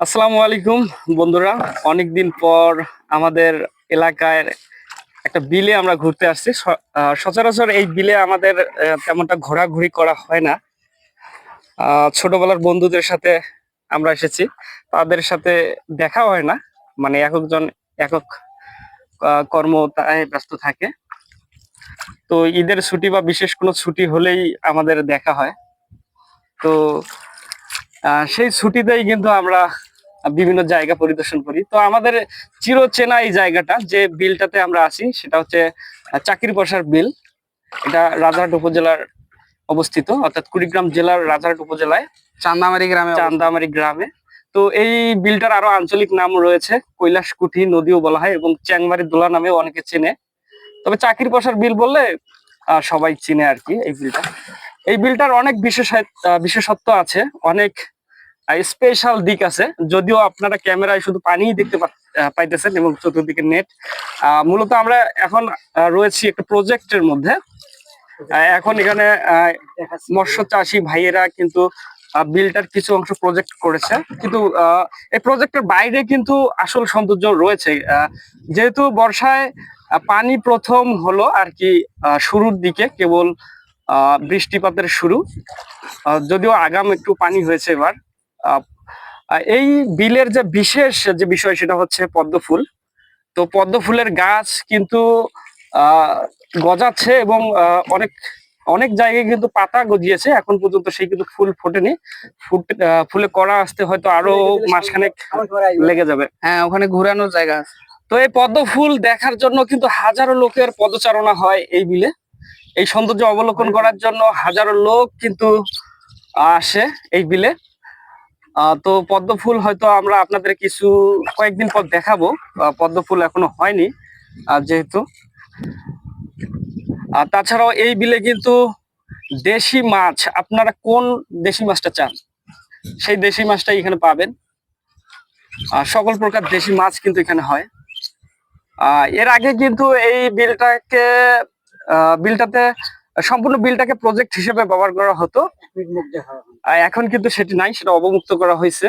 আসসালামু আলাইকুম বন্ধুরা। অনেকদিন পর আমাদের এলাকায় একটা বিলে আমরা ঘুরতে আসছি। সচরাচর এই বিলে আমাদের তেমনটা ঘোরাঘুরি করা হয় না। ছোটবেলার বন্ধুদের সাথে আমরা এসেছি। তাদের সাথে দেখা হয় না। মানে একজন একক আহ, কর্ম তাই ব্যস্ত থাকে। তো ঈদের ছুটি বা বিশেষ কোনো ছুটি হলেই আমাদের দেখা হয়। তো সেই ছুটিতেই কিন্তু আমরা বিভিন্ন জায়গা পরিদর্শন করি। তো আমাদের চিরচেনা এই জায়গাটা যে বিলটাতে আমরা আছি সেটা হচ্ছে চাকির বসার বিল। এটা রাজারহাট উপজেলার অবস্থিত অর্থাৎ কুড়িগ্রাম জেলার রাজারহাট উপজেলায়। চান্দামারি গ্রামে চান্দামারি গ্রামে। তো এই বিলটার আরও আঞ্চলিক নাম রয়েছে কৈলাসকুঠি নদীও বলা হয় এবং চ্যাংমারি দোলা নামেও অনেকে চেনে। তবে চাকির বসার বিল বললে সবাই চিনে আর কি এই বিলটা। এই বিলটার অনেক বিশেষ বিশেষত্ব আছে। অনেক স্পেশাল দিক আছে, যদিও আপনারা ক্যামেরায় শুধু পানিই দেখতে পাইতেছেন এবং চতুর্দিকে নেট মূলত আমরা এখন রয়েছি একটা প্রজেক্টের মধ্যে। এখন এখানে মৎস্য চাষী ভাইয়েরা কিন্তু বিলটার কিছু অংশ প্রজেক্ট করেছে। কিন্তু এই প্রজেক্টের বাইরে কিন্তু আসল সৌন্দর্য রয়েছে। যেহেতু বর্ষায় পানি প্রথম হলো আর কি শুরুর দিকে, কেবল বৃষ্টিপাতের শুরু। যদিও আগাম একটু পানি হয়েছে এবার। এই বিলের যে বিশেষ যে বিষয় সেটা হচ্ছে পদ্ম ফুল তো পদ্ম ফুলের গাছ কিন্তু আহ, গজাচ্ছে এবং অনেক অনেক জায়গায় কিন্তু পাতা গজিয়েছে। এখন পর্যন্ত সেই কিন্তু ফুল ফোটেনি। ফুট আহ, ফুলে করা আসতে হয়তো আরও মাসখানেক লেগে যাবে। হ্যাঁ ওখানে ঘোরানোর জায়গা আছে। তো এই পদ্ম ফুল দেখার জন্য কিন্তু হাজারো লোকের পদচারণা হয় এই বিলে। এই সৌন্দর্য অবলোকন করার জন্য হাজারো লোক কিন্তু আসে এই বিলে। তো পদ্ম ফুল হয়তো আমরা আপনাদের কিছু কয়েকদিন পর দেখাবো। পদ্ম ফুল এখনও হয়নি যেহেতু। আর তাছাড়াও এই বিলে কিন্তু দেশি মাছ, আপনারা কোন দেশি মাছটা চান? সেই দেশি মাছটাই এখানে পাবেন। আর সকল প্রকার দেশি মাছ কিন্তু এখানে হয়। এর আগে কিন্তু এই বিলটাকে বিলটাতে সম্পূর্ণ বিলটাকে প্রজেক্ট হিসেবে ব্যবহার করা হতো। এখন কিন্তু সেটি নাই, সেটা অবমুক্ত করা হয়েছে।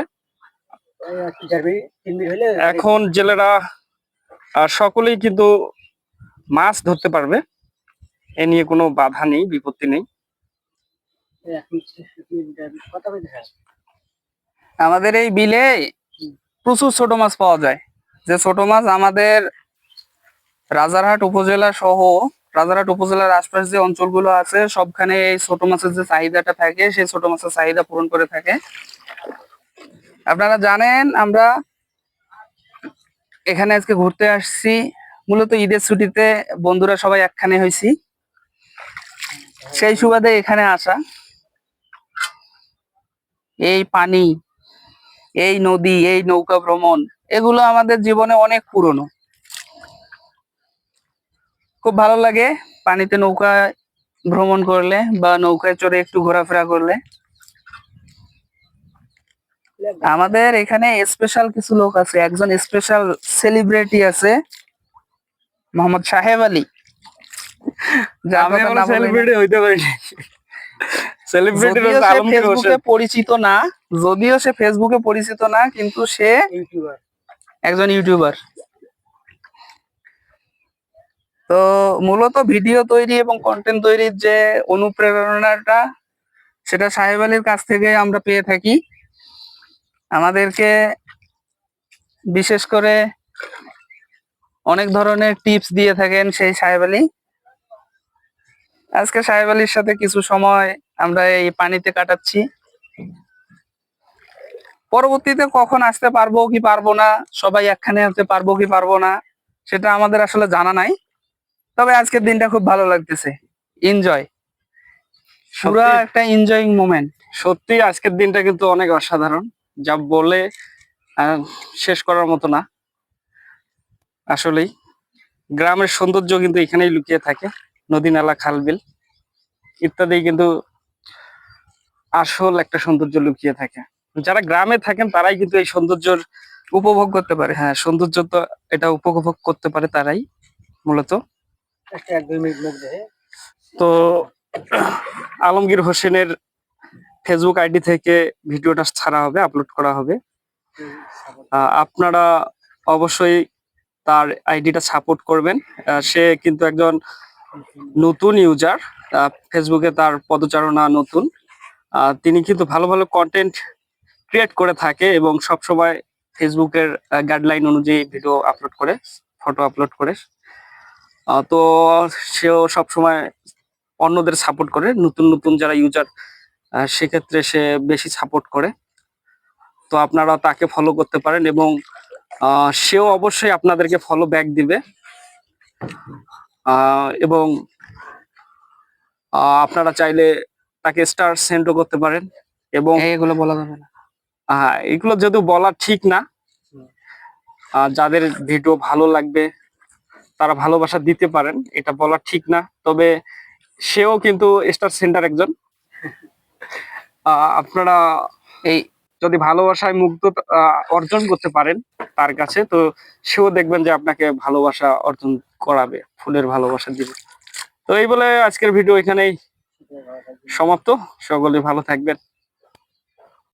এখন জেলেরা সকলেই কিন্তু মাছ ধরতে পারবে। এ নিয়ে কোনো বাধা নেই, বিপত্তি নেই। আমাদের এই বিলে প্রচুর ছোট মাছ পাওয়া যায়। যে ছোট মাছ আমাদের রাজারহাট উপজেলা সহ রাজারহাট উপজেলার আশপাশ যে অঞ্চলগুলো আছে, সবখানে এই ছোট মাছের যে চাহিদাটা থাকে, সেই ছোট মাছের চাহিদা পূরণ করে থাকে। আপনারা জানেন, আমরা এখানে আজকে ঘুরতে আসছি। মূলত ঈদের ছুটিতে বন্ধুরা সবাই একখানে হয়েছি সেই সুবাদে এখানে আসা। এই পানি, এই নদী, এই নৌকা ভ্রমণ, এগুলো আমাদের জীবনে অনেক পুরনো। খুব ভালো লাগে পানিতে নৌকায় ভ্রমণ করলে বা নৌকায় চড়ে একটু ঘোরাফেরা করলে। আমাদের এখানে স্পেশাল কিছু লোক আছে একজন স্পেশাল সেলিব্রিটি আছে মোহাম্মদ সাহেব আলী। সেলিব্রিটি হইতে পারি পরিচিত না যদিও সে ফেসবুকে পরিচিত না কিন্তু সে একজন ইউটিউবার তো মূলত ভিডিও তৈরি এবং কন্টেন্ট তৈরির যে অনুপ্রেরণাটা, সেটা সাহেব আলীর কাছ থেকে আমরা পেয়ে থাকি। আমাদেরকে বিশেষ করে অনেক ধরনের টিপস দিয়ে থাকেন সেই সাহেব আলী। আজকে সাহেব আলীর সাথে কিছু সময় আমরা এই পানিতে কাটাচ্ছি। পরবর্তীতে কখন আসতে পারব কি পারব না, সবাই একখানে আসতে পারব কি পারব না, সেটা আমাদের আসলে জানা নাই। তবে আজকের দিনটা খুব ভালো লাগতেছে। এনজয় পুরা একটা এনজয়িং মোমেন্ট সত্যি আজকের দিনটা কিন্তু অনেক অসাধারণ। যা বলে শেষ করার মতো না। আসলেই গ্রামের সৌন্দর্য কিন্তু এখানেই লুকিয়ে থাকে। নদী নালা খালবিল ইত্যাদি কিন্তু আসল একটা সৌন্দর্য লুকিয়ে থাকে। যারা গ্রামে থাকেন তারাই কিন্তু এই সৌন্দর্যর উপভোগ করতে পারে। হ্যাঁ সৌন্দর্য তো এটা উপভোগ করতে পারে তারাই মূলত। তো আলমগীর হোসেনের ফেসবুক আইডি থেকে ভিডিওটা ছাড়া হবে আপলোড করা হবে। আপনারা অবশ্যই তার আইডিটা সাপোর্ট করবেন। সে কিন্তু একজন নতুন ইউজার ফেসবুকে তার পদচারণা নতুন। তিনি কিন্তু ভালো ভালো কন্টেন্ট ক্রিয়েট করে থাকে এবং সবসময় ফেসবুকের গাইডলাইন অনুযায়ী ভিডিও আপলোড করে ফটো আপলোড করে। তো সেও সবসময় অন্যদের সাপোর্ট করে নতুন নতুন যারা ইউজার সেক্ষেত্রে সে বেশি সাপোর্ট করে। তো আপনারা তাকে ফলো করতে পারেন এবং সেও অবশ্যই আপনাদেরকে ফলো ব্যাক দিবে। এবং আপনারা চাইলে তাকে স্টার সেন্ডও করতে পারেন এবং এগুলো বলা যাবে না। হ্যাঁ এগুলো যদিও বলা ঠিক না যাদের ভিডিও ভালো লাগবে তারা ভালোবাসা দিতে পারেন, এটা বলা ঠিক না। তবে সেও কিন্তু স্টার সেন্টার একজন। আপনারা এই যদি ভালোবাসায় মুগ্ধ অর্জন করতে পারেন তার কাছে, তো সেও দেখবেন যে আপনাকে ভালোবাসা অর্জন করাবে, ফুলের ভালোবাসা দিবে। তো এই বলে আজকের ভিডিও এখানেই সমাপ্ত। সকলে ভালো থাকবেন।